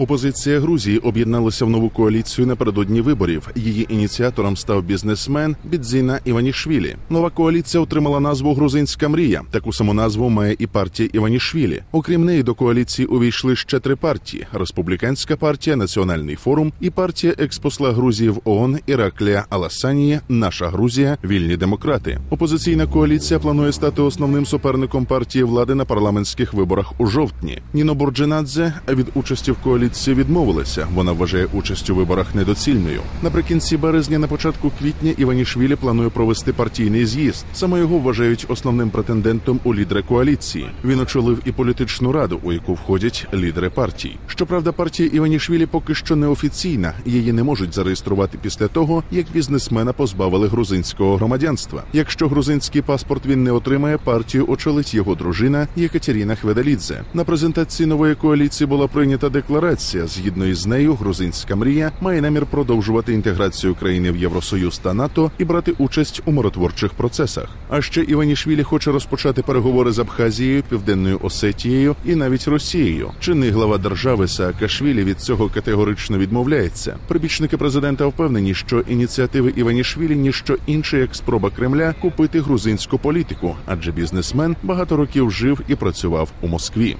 Опозиція Грузії об'єдналася в нову коаліцію напередодні виборів. Її ініціатором став бізнесмен Бідзіна Іванішвілі. Нова коаліція отримала назву Грузинська мрія. Таку саму назву має і партія Іванішвілі. Окрім неї, до коаліції увійшли ще три партії: Республіканська партія, Національний форум і партія експосла Грузії в ООН Іраклія Аласанії, Наша Грузія, Вільні демократи. Опозиційна коаліція планує стати основним суперником партії влади на парламентських виборах у жовтні. Ніно Борджинадзе від участі в коаліції відмовилася. Вона вважає участь у виборах недоцільною. Наприкінці березня, на початку квітня, Іванішвілі планує провести партійний з'їзд. Саме його вважають основним претендентом у лідери коаліції. Він очолив і політичну раду, у яку входять лідери партій. Щоправда, партія Іванішвілі поки що неофіційна. Її не можуть зареєструвати після того, як бізнесмена позбавили грузинського громадянства. Якщо грузинський паспорт він не отримає, партію очолить його дружина Єкатеріна Хведалідзе. На презентації нової коаліції була прийнята декларація. Згідно із нею, грузинська мрія має намір продовжувати інтеграцію країни в Євросоюз та НАТО і брати участь у миротворчих процесах. А ще Іванішвілі хоче розпочати переговори з Абхазією, Південною Осетією і навіть Росією. Чинний глава держави Саакашвілі від цього категорично відмовляється. Прибічники президента впевнені, що ініціативи Іванішвілі ніщо інше, як спроба Кремля купити грузинську політику, адже бізнесмен багато років жив і працював у Москві.